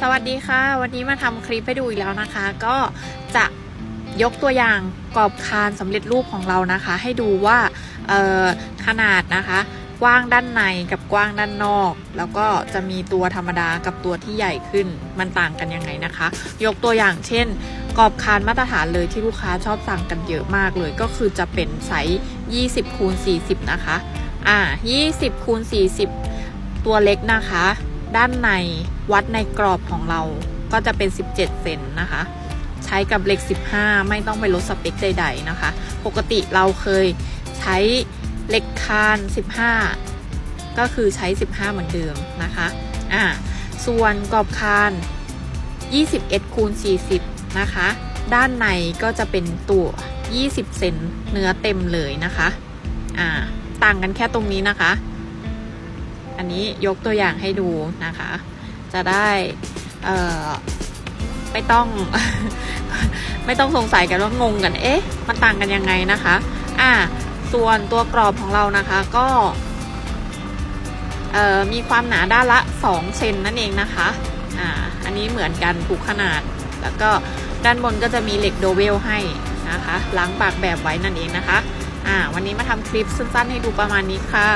สวัสดีค่ะ วันนี้มาทำคลิปให้ดูอีกแล้วนะคะ ก็จะยกตัวอย่างกรอบคานสำเร็จรูปของเรานะคะ ให้ดูว่าขนาดนะคะ กว้างด้านในกับกว้างด้านนอก แล้วก็จะมีตัวธรรมดากับตัวที่ใหญ่ขึ้นมันต่างกันยังไงนะคะ ยกตัวอย่างเช่นกรอบคานมาตรฐานเลยที่ลูกค้าชอบสั่งกันเยอะมากเลย ก็คือจะเป็นไซส์ 20คูณ40 นะคะ อ่า 20คูณ40 ตัวเล็กนะคะ ด้านในวัดในกรอบของเราก็จะเป็น 17 เซนนะคะ ใช้กับเหล็ก 15 ไม่ต้องไปลดสเปคใดๆนะคะ ปกติเราเคยใช้เหล็กคาน 15 ก็คือใช้ 15 เหมือนเดิมนะคะอ่าส่วนกรอบคาน 21คูณ40 นะคะ ด้านในก็จะเป็นตัว 20 เซนเนื้อเต็มเลยนะคะอ่าต่างกันแค่ตรงนี้นะคะ อันนี้ยกตัวอย่างให้ดูนะคะ จะได้ไม่ต้องไม่ต้องสงสัยกันว่างงกัน เอ๊ะ มันต่างกันยังไงนะคะ อ่า ส่วนตัวกรอบของเรานะคะก็มีความหนาด้านละ 2 เซนนั่นเองนะคะ อ่า อันนี้เหมือนกันทุกขนาด แล้วก็ด้านบนก็จะมีเหล็กโดเวลให้นะคะ ล้างปากแบบไว้นั่นเองนะคะ อ่า วันนี้มาทำคลิปสั้นๆให้ดูประมาณนี้ค่ะ